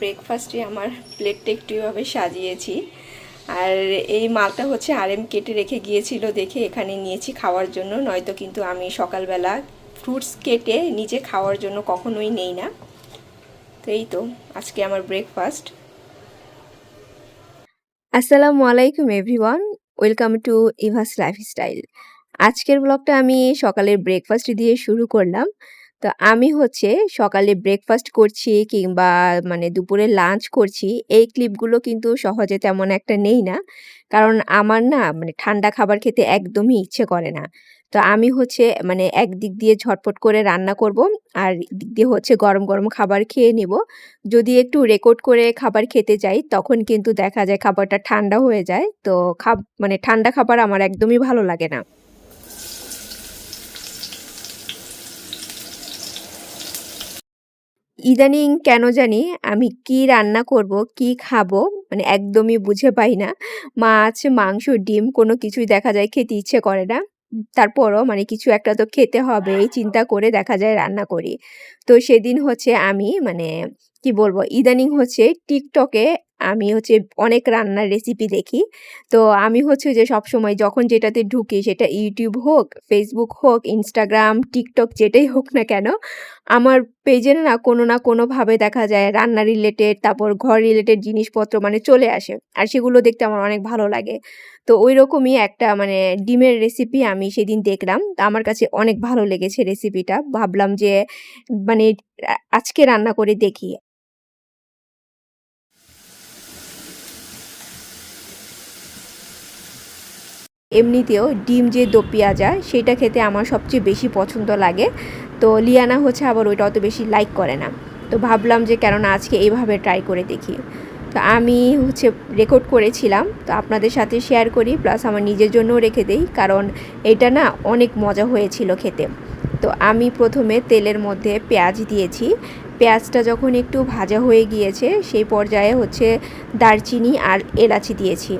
ব্রেকফাস্টে আমার প্লেটটা একটু এভাবে সাজিয়েছি। আর এই মালটা হচ্ছে আর এম কেটে রেখে গিয়েছিল দেখে এখানে নিয়েছি খাওয়ার জন্য, নয়তো কিন্তু আমি সকালবেলা ফ্রুটস কেটে নিজে খাওয়ার জন্য কখনোই নেই না। তো এই তো, আজকে আমার ব্রেকফাস্ট আসসালামু আলাইকুম everyone welcome to Eva's lifestyle আজকের ব্লগটা আমি সকালের ব্রেকফাস্ট দিয়ে শুরু করলাম। তো আমি হচ্ছে সকালে ব্রেকফাস্ট করছি কিংবা মানে দুপুরে লাঞ্চ করছি, এই ক্লিপগুলো কিন্তু সহজে তেমন একটা নেই না। কারণ আমার না মানে ঠান্ডা খাবার খেতে একদমই ইচ্ছে করে না। তো আমি হচ্ছে মানে একদিক দিয়ে ঝটপট করে রান্না করব আর দিক দিয়ে হচ্ছে গরম গরম খাবার খেয়ে নেব। যদি একটু রেকর্ড করে খাবার খেতে যাই, তখন কিন্তু দেখা যায় খাবারটা ঠান্ডা হয়ে যায়। তো খাব মানে ঠান্ডা খাবার আমার একদমই ভালো লাগে না। ইদানিং কেন জানি আমি কি রান্না করব, কি খাব মানে একদমই বুঝে পাই না। মাছ, মাংস, ডিম কোনো কিছুই দেখা যায় খেতে ইচ্ছে করে না। তারপরও মানে কিছু একটা তো খেতে হবে এই চিন্তা করে দেখা যায় রান্না করি। তো সেদিন হচ্ছে আমি মানে কি বলব, ইদানিং হচ্ছে টিকটকে আমি হচ্ছে অনেক রান্নার রেসিপি দেখি। তো আমি হচ্ছে যে সব সময় যখন যেটাতে ঢুকি সেটা ইউটিউব হোক ফেসবুক হোক ইনস্টাগ্রাম টিকটক যেটাই হোক না কেন, আমার পেজে না কোনো না কোনোভাবে দেখা যায় রান্না রিলেটেড তারপর ঘর রিলেটেড জিনিসপত্র মানে চলে আসে। আর সেগুলো দেখতে আমার অনেক ভালো লাগে। তো ওই রকমই একটা মানে ডিমের রেসিপি আমি সেদিন দেখলাম। আমার কাছে অনেক ভালো লেগেছে রেসিপিটা ভাবলাম যে মানে আজকে রান্না করে দেখি। এমনিতেও ডিম যে দো পেঁয়াজা সেটা খেতে আমার সবচেয়ে বেশি পছন্দ লাগে। তো লিয়ানা হচ্ছে আবার ওইটা অত বেশি লাইক করে না। তো ভাবলাম যে কেননা আজকে এইভাবে ট্রাই করে দেখি। তো আমি হচ্ছে রেকর্ড করেছিলাম, তো আপনাদের সাথে শেয়ার করি প্লাস আমার নিজের জন্যও রেখে দেই, কারণ এটা না অনেক মজা হয়েছিল খেতে। তো আমি প্রথমে তেলের মধ্যে পেঁয়াজ দিয়েছি। পেঁয়াজটা যখন একটু ভাজা হয়ে গিয়েছে, সেই পর্যায়ে হচ্ছে দারচিনি আর এলাচি দিয়েছি।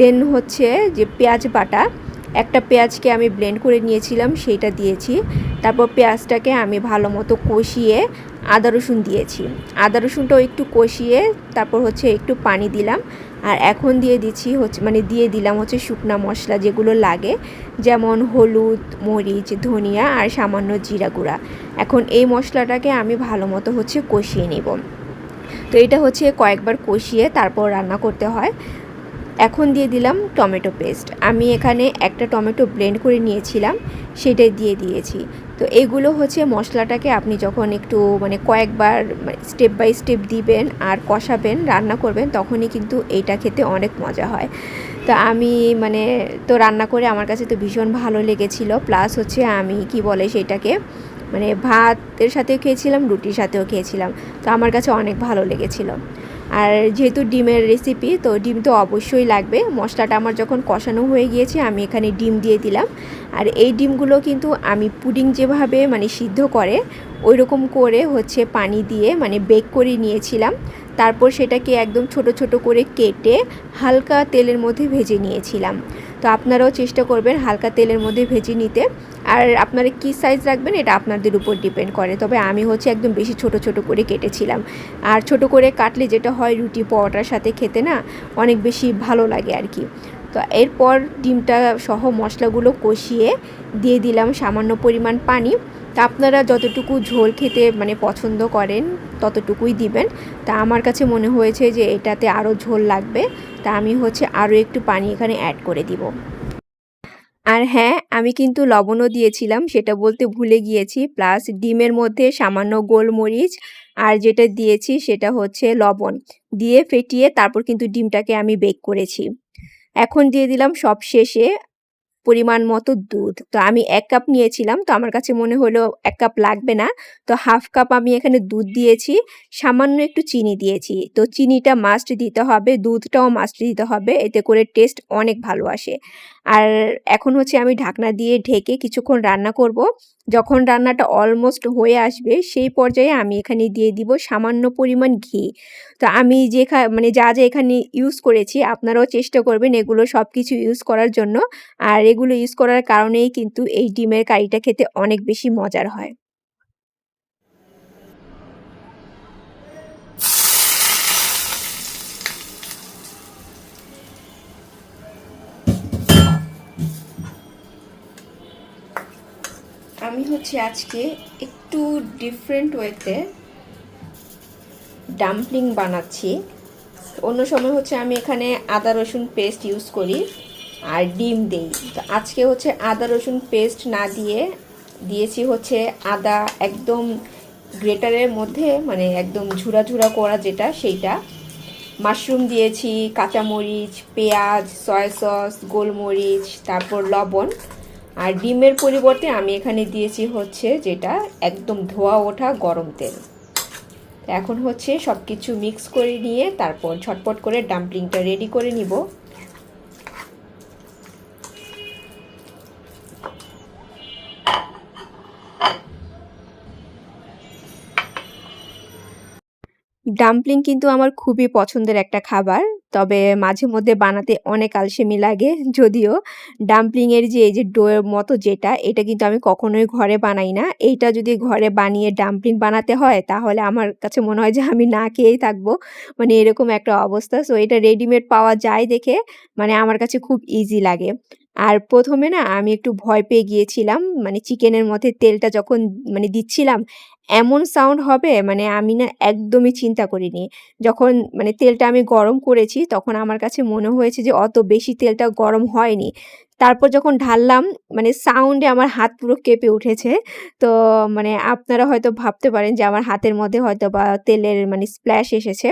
দেন হচ্ছে যে পেঁয়াজ বাটা, একটা পেঁয়াজকে আমি ব্লেন্ড করে নিয়েছিলাম, সেইটা দিয়েছি। তারপর পেঁয়াজটাকে আমি ভালো মতো কষিয়ে আদা রসুন দিয়েছি। আদা রসুনটাও একটু কষিয়ে তারপর হচ্ছে একটু পানি দিলাম। আর এখন দিয়ে দিচ্ছি হচ্ছে মানে দিয়ে দিলাম হচ্ছে শুকনা মশলা যেগুলো লাগে, যেমন হলুদ, মরিচ, ধনিয়া আর সামান্য জিরা গুঁড়া। এখন এই মশলাটাকে আমি ভালো মতো হচ্ছে কষিয়ে নেব। তো এটা হচ্ছে কয়েকবার কষিয়ে তারপর রান্না করতে হয়। এখন দিয়ে দিলাম টমেটো পেস্ট। আমি এখানে একটা টমেটো ব্লেন্ড করে নিয়েছিলাম, সেটাই দিয়ে দিয়েছি। তো এগুলো হচ্ছে মশলাটাকে আপনি যখন একটু মানে কয়েকবার স্টেপ বাই স্টেপ দিবেন আর কষাবেন, রান্না করবেন, তখনই কিন্তু এইটা খেতে অনেক মজা হয়। তো আমি মানে তো রান্না করে আমার কাছে তো ভীষণ ভালো লেগেছিল। প্লাস হচ্ছে আমি কি বলে সেটাকে মানে ভাতের সাথেও খেয়েছিলাম, রুটির সাথেও খেয়েছিলাম। তো আমার কাছে অনেক ভালো লেগেছিলো। আর যেহেতু ডিমের রেসিপি তো ডিম তো অবশ্যই লাগবে। মশলাটা আমার যখন কষানো হয়ে গিয়েছে, আমি এখানে ডিম দিয়ে দিলাম। আর এই ডিমগুলো কিন্তু আমি পুডিং যেভাবে মানে সিদ্ধ করে ওই রকম করে হচ্ছে পানি দিয়ে মানে বেক করে নিয়েছিলাম। তারপর সেটাকে একদম ছোট ছোট করে কেটে হালকা তেলের মধ্যে ভেজে নিয়েছিলাম। তো আপনারাও চেষ্টা করবেন হালকা তেলের মধ্যে ভেজে নিতে। আর আপনারা কী সাইজ রাখবেন এটা আপনাদের উপর ডিপেন্ড করে। তবে আমি হচ্ছে একদম বেশি ছোট ছোট করে কেটেছিলাম। আর ছোট করে কাটলে যেটা হয় রুটি, পরোটার সাথে খেতে না অনেক বেশি ভালো লাগে আর কি। তো এরপর ডিমটা সহ মশলাগুলো কষিয়ে দিয়ে দিলাম সামান্য পরিমাণ পানি। তা আপনারা যতটুকু ঝোল খেতে মানে পছন্দ করেন ততটুকুই দিবেন। তা আমার কাছে মনে হয়েছে যে এটাতে আরও ঝোল লাগবে। তা আমি হচ্ছে আরও একটু পানি এখানে অ্যাড করে দিব। আর হ্যাঁ আমি কিন্তু লবণও দিয়েছিলাম, সেটা বলতে ভুলে গিয়েছি। প্লাস ডিমের মধ্যে সামান্য গোলমরিচ আর যেটা দিয়েছি সেটা হচ্ছে লবণ। দিয়ে ফেটিয়ে তারপর কিন্তু ডিমটাকে আমি বেক করেছি। এখন দিয়ে দিলাম সব শেষে পরিমাণ মতো দুধ। তো আমি এক কাপ নিয়েছিলাম, তো আমার কাছে মনে হলো এক কাপ লাগবে না। তো হাফ কাপ আমি এখানে দুধ দিয়েছি, সামান্য একটু চিনি দিয়েছি। তো চিনিটা মাস্ট দিতে হবে, দুধটাও মাস্ট দিতে হবে, এতে করে টেস্ট অনেক ভালো আসে। আর এখন হচ্ছে আমি ঢাকনা দিয়ে ঢেকে কিছুক্ষণ রান্না করব। যখন রান্নাটা অলমোস্ট হয়ে আসবে, সেই পর্যায়ে আমি এখানে দিয়ে দিব সামান্য পরিমাণ ঘি। তো আমি যে মানে যা যা এখানে ইউজ করেছি, আপনারাও চেষ্টা করবেন এগুলো সব কিছু ইউজ করার জন্য। আর এগুলো ইউজ করার কারণেই কিন্তু এই ডিমের কারিটা খেতে অনেক বেশি মজার হয়। আমি হচ্ছে আজকে একটু ডিফারেন্ট ওয়েতে ডাম্পলিং বানাচ্ছি। অন্য সময় হচ্ছে আমি এখানে আদা রসুন পেস্ট ইউজ করি। আর ডিম দেই। তো আজকে হচ্ছে আদা, রসুন পেস্ট না দিয়ে দিয়েছি হচ্ছে আদা একদম গ্রেটারের মধ্যে মানে একদম ঝুরা ঝুরা করা যেটা, সেইটা। মাশরুম দিয়েছি, কাঁচামরিচ, পেঁয়াজ সয়া সস গোলমরিচ, তারপর লবণ। আর ডিমের পরিবর্তে আমি এখানে দিয়েছি হচ্ছে যেটা একদম ধোয়া ওঠা গরম তেল। এখন হচ্ছে সব কিছু মিক্স করে নিয়ে তারপর ঝটপট করে ডাম্পলিংটা রেডি করে নিব। ডাম্পলিং কিন্তু আমার খুবই পছন্দের একটা খাবার। তবে মাঝে মধ্যে বানাতে অনেক আলসেমি লাগে, যদিও ডাম্পলিংয়ের যে, এই যে ডোয়ের মতো যেটা, এটা কিন্তু আমি কখনোই ঘরে বানাই না। এইটা যদি ঘরে বানিয়ে ডাম্পলিং বানাতে হয়, তাহলে আমার কাছে মনে হয় যে আমি না খেয়েই থাকব। মানে এরকম একটা অবস্থা। সো এটা রেডিমেড পাওয়া যায় দেখে মানে আমার কাছে খুব ইজি লাগে। আর প্রথমে না আমি একটু ভয় পেয়ে গিয়েছিলাম মানে চিকেনের মধ্যে তেলটা যখন মানে দিচ্ছিলাম, এমন সাউন্ড হবে মানে আমি না একদমই চিন্তা করিনি। যখন মানে তেলটা আমি গরম করেছি, তখন আমার কাছে মনে হয়েছে যে অত বেশি তেলটা গরম হয়নি। তারপর যখন ঢাললাম মানে সাউন্ডে আমার হাত পুরো কেঁপে উঠেছে। তো মানে আপনারা হয়তো ভাবতে পারেন যে আমার হাতের মধ্যে হয়তো বা তেলের মানে স্প্ল্যাশ এসেছে।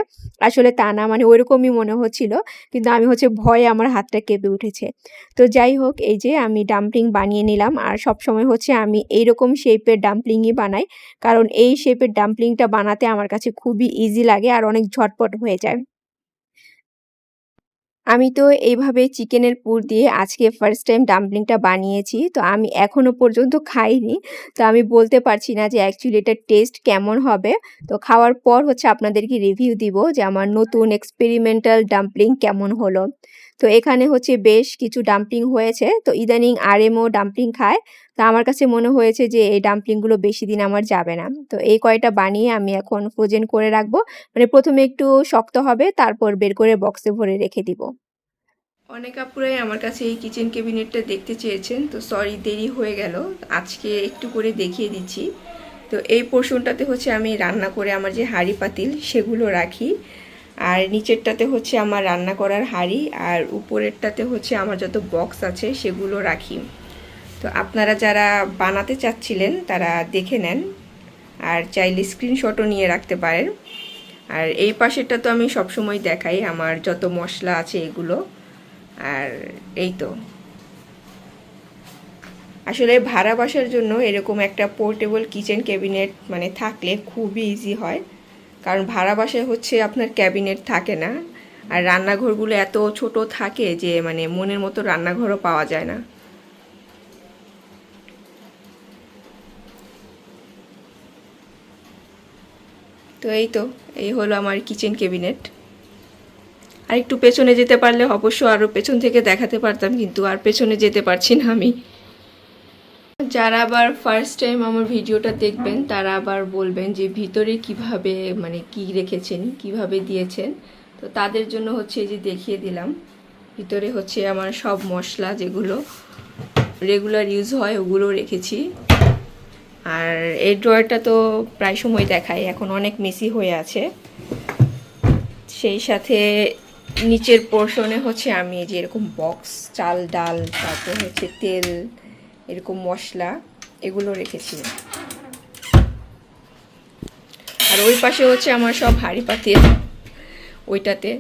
আসলে তা না মানে ওইরকমই মনে হচ্ছিল, কিন্তু আমি হচ্ছে ভয়ে আমার হাতটা কেঁপে উঠেছে। তো যাই হোক, এই যে আমি ডাম্পলিং বানিয়ে নিলাম, আর সব সময় হচ্ছে আমি এইরকম শেপের ডাম্পলিংই বানাই। কারণ এই শেপের ডাম্পলিংটা বানাতে আমার কাছে খুবই ইজি লাগে, আর অনেক ঝটপট হয়ে যায়। আমি তো এইভাবে চিকেনের পুর দিয়ে আজকে ফার্স্ট টাইম ডাম্পলিংটা বানিয়েছি, তো আমি এখনও পর্যন্ত খাইনি। তো আমি বলতে পারছি না যে অ্যাকচুয়ালি এটার টেস্ট কেমন হবে। তো খাওয়ার পর হচ্ছে আপনাদেরকে রিভিউ দিব যে আমার নতুন এক্সপেরিমেন্টাল ডাম্পলিং কেমন হলো। তো এখানে হচ্ছে বেশ কিছু ডাম্পলিং হয়েছে। তো ইদানিং আরএমও ডাম্পলিং খায়। তো আমার কাছে মনে হয়েছে যে, এই ডাম্পলিংগুলো বেশি দিন আমার যাবে না। তো এই কয়টা বানিয়ে আমি এখন ফ্রোজেন করে রাখব। মানে প্রথমে একটু শক্ত হবে, তারপর বের করে বক্সে ভরে রেখে দিব। অনেক আপুরাই আমার কাছে এই কিচেন ক্যাবিনেটটা দেখতে চেয়েছেন, তো সরি দেরি হয়ে গেল। আজকে একটু করে দেখিয়ে দিচ্ছি। তো এই পোর্শনটাতে হচ্ছে আমি রান্না করে আমার যে হাঁড়ি পাতিল, সেগুলো রাখি। আর নিচেরটাতে হচ্ছে আমার রান্না করার হাঁড়ি, আর উপরেরটাতে হচ্ছে আমার যত বক্স আছে, সেগুলো রাখি। তো আপনারা যারা বানাতে চাচ্ছিলেন, তারা দেখে নেন আর চাইলে স্ক্রিনশটও নিয়ে রাখতে পারেন। আর এই পাশেরটা তো আমি সবসময় দেখাই, আমার যত মশলা আছে এগুলো। আর এই তো। আসলে ভাড়া বাসার জন্য এরকম একটা পোর্টেবল কিচেন ক্যাবিনেট মানে থাকলে খুবই ইজি হয়। কারণ ভাড়া বাসায় হচ্ছে আপনার ক্যাবিনেট থাকে না। আর রান্নাঘরগুলো এত ছোট থাকে যে মানে মনের মতো রান্নাঘরও পাওয়া যায় না। তো এই তো, এই হলো আমার কিচেন ক্যাবিনেট আর একটু পেছনে যেতে পারলে অবশ্য আরও পেছন থেকে দেখাতে পারতাম, কিন্তু আর পেছনে যেতে পারছি না আমি। যারা আবার ফার্স্ট টাইম আমার ভিডিওটা দেখবেন, তারা আবার বলবেন যে ভিতরে কীভাবে মানে কি রেখেছেন, কীভাবে দিয়েছেন। তো তাদের জন্য হচ্ছে যে দেখিয়ে দিলাম। ভিতরে হচ্ছে আমার সব মশলা যেগুলো রেগুলার ইউজ হয়, ওগুলো রেখেছি। আর এই ড্রয়ারটা তো প্রায় সময় দেখাই এখন অনেক মেসি হয়ে আছে। সেই সাথে নিচের পোর্শনে হচ্ছে আমি যে এরকম বক্স চাল, ডাল, তারপর হচ্ছে তেল, এরকম মশলা, এগুলো রেখেছি। আর ওই পাশে হচ্ছে আমার সব হাঁড়ি পাতিল, ওইটাতে।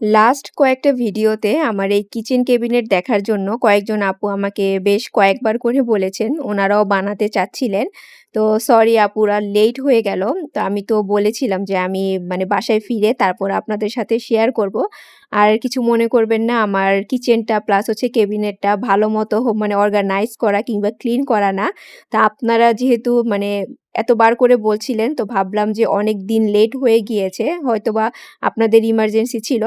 লাস্ট কয়েকটা ভিডিওতে আমার এই কিচেন কেবিনেট দেখার জন্য কয়েকজন আপু আমাকে বেশ কয়েকবার করে বলেছেন, ওনারাও বানাতে চাচ্ছিলেন। তো সরি আপুরা লেট হয়ে গেল। তো আমি তো বলেছিলাম যে আমি মানে বাসায় ফিরে তারপর আপনাদের সাথে শেয়ার করব। আর কিছু মনে করবেন না, আমার কিচেনটা প্লাস হচ্ছে কেবিনেটটা ভালো মতো মানে অর্গানাইজ করা কিংবা ক্লিন করা না। তা আপনারা যেহেতু মানে এতবার করে বলছিলেন, তো ভাবলাম যে অনেক দিন লেট হয়ে গিয়েছে, হয়তোবা আপনাদের ইমার্জেন্সি ছিল।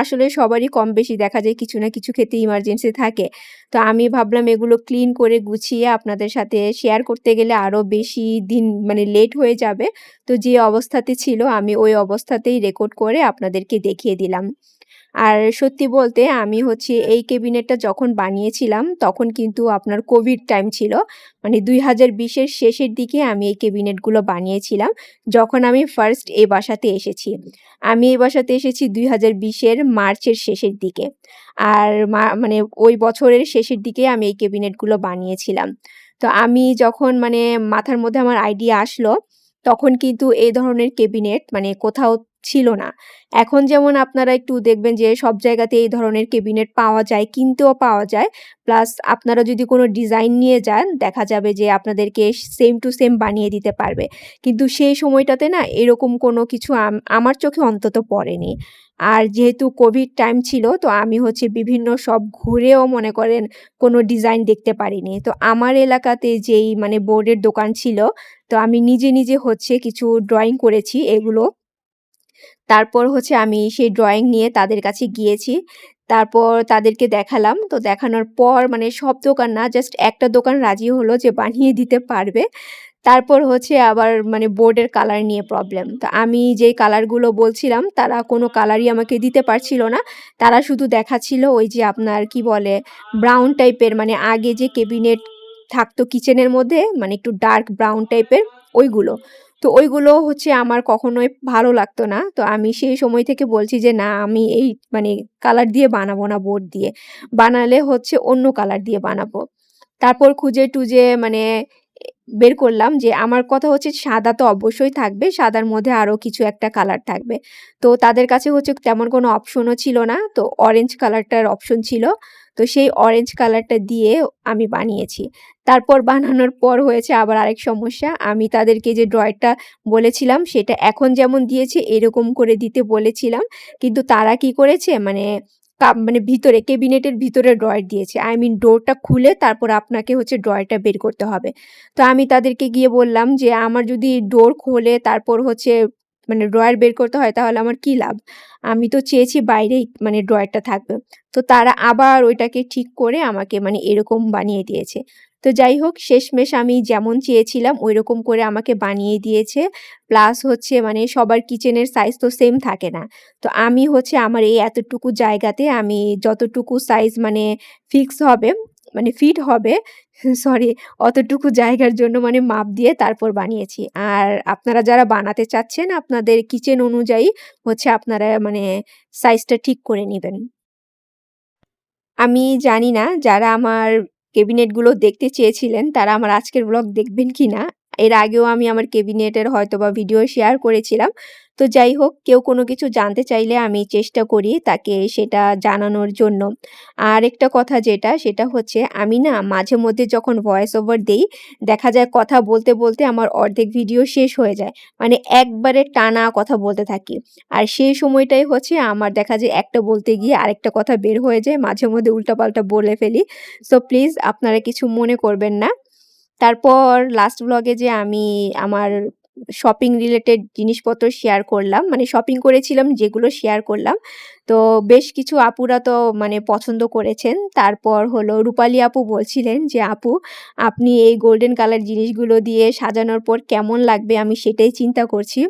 আসলে সবারই কম বেশি দেখা যায়, কিছু না কিছু ক্ষেত্রে ইমার্জেন্সি থাকে। তো আমি ভাবলাম এগুলো ক্লিন করে গুছিয়ে আপনাদের সাথে শেয়ার করতে গেলে আরও বেশি দিন মানে লেট হয়ে যাবে। তো যে অবস্থাতে ছিল, আমি ওই অবস্থাতেই রেকর্ড করে আপনাদেরকে দেখিয়ে দিলাম। আর সত্যি বলতে আমি হচ্ছে এই কেবিনেটটা যখন বানিয়েছিলাম, তখন কিন্তু আপনার কোভিড টাইম ছিল। মানে দুই হাজার বিশের শেষের দিকে আমি এই কেবিনেটগুলো বানিয়েছিলাম, যখন আমি ফার্স্ট এই বাসাতে এসেছি। আমি এই বাসাতে এসেছি দুই হাজার বিশের মার্চের শেষের দিকে। আর মানে ওই বছরের শেষের দিকে আমি এই কেবিনেটগুলো বানিয়েছিলাম। তো আমি যখন মানে মাথার মধ্যে আমার আইডিয়া আসলো, তখন কিন্তু এই ধরনের কেবিনেট মানে কোথাও ছিল না। এখন যেমন আপনারা একটু দেখবেন যে সব জায়গাতে এই ধরনের কেবিনেট পাওয়া যায়, কিনতেও পাওয়া যায়। প্লাস আপনারা যদি কোনো ডিজাইন নিয়ে যান, দেখা যাবে যে আপনাদেরকে সেম টু সেম বানিয়ে দিতে পারবে। কিন্তু সেই সময়টাতে না এরকম কোনো কিছু আমার চোখে অন্তত পড়েনি। আর যেহেতু কোভিড টাইম ছিল, তো আমি হচ্ছে বিভিন্ন সব ঘুরেও মনে করেন কোনো ডিজাইন দেখতে পারিনি। তো আমার এলাকাতে যেই মানে বোর্ডের দোকান ছিল, তো আমি নিজে নিজে হচ্ছে কিছু ড্রয়িং করেছি, এগুলো তারপর হচ্ছে আমি সেই ড্রয়িং নিয়ে তাদের কাছে গিয়েছি। তারপর তাদেরকে দেখালাম। তো দেখানোর পর মানে সব দোকান না জাস্ট একটা দোকান রাজি হলো যে বানিয়ে দিতে পারবে। তারপর হচ্ছে আবার মানে বোর্ডের কালার নিয়ে প্রবলেম তো আমি যেই কালারগুলো বলছিলাম, তারা কোনো কালারই আমাকে দিতে পারছিল না। তারা শুধু দেখাচ্ছিল ওই যে আপনার কি বলে ব্রাউন টাইপের মানে আগে যে কেবিনেট থাকতো কিচেনের মধ্যে মানে একটু ডার্ক ব্রাউন টাইপের ওইগুলো। তো ওইগুলো হচ্ছে আমার কখনোই ভালো লাগতো না। তো আমি সেই সময় থেকে বলছি যে, না, আমি এই মানে কালার দিয়ে বানাবো না বোর্ড দিয়ে। বানালে হচ্ছে অন্য কালার দিয়ে বানাবো। তারপর খুঁজে টুজে মানে বের করলাম যে, আমার কথা হচ্ছে সাদা তো অবশ্যই থাকবে, সাদার মধ্যে আরও কিছু একটা কালার থাকবে। তো তাদের কাছে হচ্ছে তেমন কোনো অপশনও ছিল না, তো অরেঞ্জ কালারটার অপশন ছিল। তো সেই অরেঞ্জ কালারটা দিয়ে আমি বানিয়েছি। তারপর বানানোর পর হয়েছে আবার আরেক সমস্যা, আমি তাদেরকে যে ড্রয়টা বলেছিলাম, সেটা এখন যেমন দিয়েছে, এরকম করে দিতে বলেছিলাম। কিন্তু তারা কি করেছে মানে মানে ভিতরে কেবিনেটের ভিতরে ড্রয়ার দিয়েছে। আই মিন ডোরটা খুলে তারপর আপনাকে হচ্ছে ড্রয়ারটা বের করতে হবে। তো আমি তাদেরকে গিয়ে বললাম যে, আমার যদি ডোর খোলে, তারপর হচ্ছে মানে ড্রয়ার বের করতে হয়, তাহলে আমার কি লাভ? আমি তো চেয়েছি বাইরেই মানে ড্রয়ারটা থাকবে। তো তারা আবার ওইটাকে ঠিক করে আমাকে মানে এরকম বানিয়ে দিয়েছে। তো যাই হোক, শেষমেশ আমি যেমন চেয়েছিলাম ওই রকম করে আমাকে বানিয়ে দিয়েছে। প্লাস হচ্ছে মানে সবার কিচেনের সাইজ তো সেম থাকে না। তো আমি হচ্ছে আমার এই এতটুকু জায়গাতে আমি যতটুকু সাইজ মানে ফিক্স হবে মানে ফিট হবে সরি অতটুকু জায়গার জন্য মানে মাপ দিয়ে তারপর বানিয়েছি। আর আপনারা যারা বানাতে চাচ্ছেন, আপনাদের কিচেন অনুযায়ী হচ্ছে আপনারা মানে সাইজটা ঠিক করে নেবেন। আমি জানি না যারা আমার কেবিনেটগুলো দেখতে চেয়েছিলেন তারা আমার আজকের ব্লগ দেখবেন কি না এর আগেও আমি আমার কেবিনেটের হয়তো বা ভিডিও শেয়ার করেছিলাম। তো যাই হোক, কেউ কোনো কিছু জানতে চাইলে আমি চেষ্টা করি তাকে সেটা জানানোর জন্য। আর একটা কথা যেটা, সেটা হচ্ছে আমি না মাঝে মধ্যে যখন ভয়েস ওভার দেই, দেখা যায় কথা বলতে বলতে আমার অর্ধেক ভিডিও শেষ হয়ে যায়। মানে একবারে টানা কথা বলতে থাকি। আর সেই সময়টাই হচ্ছে আমার দেখা যায় একটা বলতে গিয়ে আরেকটা কথা বের হয়ে যায়, মাঝে মধ্যে উল্টাপাল্টা বলে ফেলি। সো প্লিজ আপনারা কিছু মনে করবেন না। তারপর লাস্ট ব্লগে যে আমি আমার শপিং রিলেটেড জিনিসপত্র শেয়ার করলাম মানে শপিং করেছিলাম যেগুলো শেয়ার করলাম তো বেশ কিছু আপুরা তো মানে পছন্দ করেছেন। তারপর হলো রূপালী আপু বলছিলেন যে, আপু, আপনি এই গোল্ডেন কালার জিনিসগুলো দিয়ে সাজানোর পর কেমন লাগবে? আমি সেটাই চিন্তা করছি।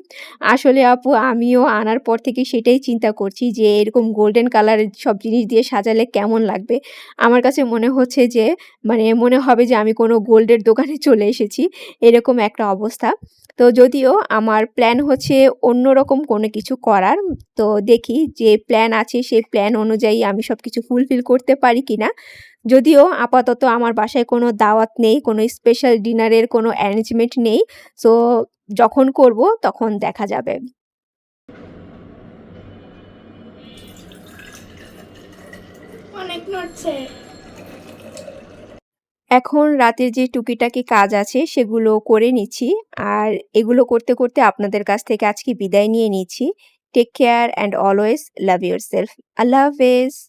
আসলে আপু, আমিও আনার পর থেকে সেটাই চিন্তা করছি যে, এরকম গোল্ডেন কালার সব জিনিস দিয়ে সাজালে কেমন লাগবে? আমার কাছে মনে হচ্ছে যে মানে মনে হবে যে, আমি কোনো গোল্ডের দোকানে চলে এসেছি। এরকম একটা অবস্থা। তো যদিও আমার প্ল্যান হচ্ছে অন্যরকম কোনো কিছু করার, তো দেখি যে প্ল্যান আছে সেই প্ল্যান অনুযায়ী আমি সব কিছু ফুলফিল করতে পারি কি না যদিও আপাতত আমার বাসায় কোনো দাওয়াত নেই কোনো স্পেশাল ডিনারের কোনো অ্যারেঞ্জমেন্ট নেই। সো যখন করব তখন দেখা যাবে। অনেক নড়ছে। এখন রাতের যে টুকিটাকি কাজ আছে সেগুলো করে নিচ্ছি। আর এগুলো করতে করতে আপনাদের কাছ থেকে আজকে বিদায় নিয়ে নিচ্ছি। Take care and always love yourself. Allah Hafiz.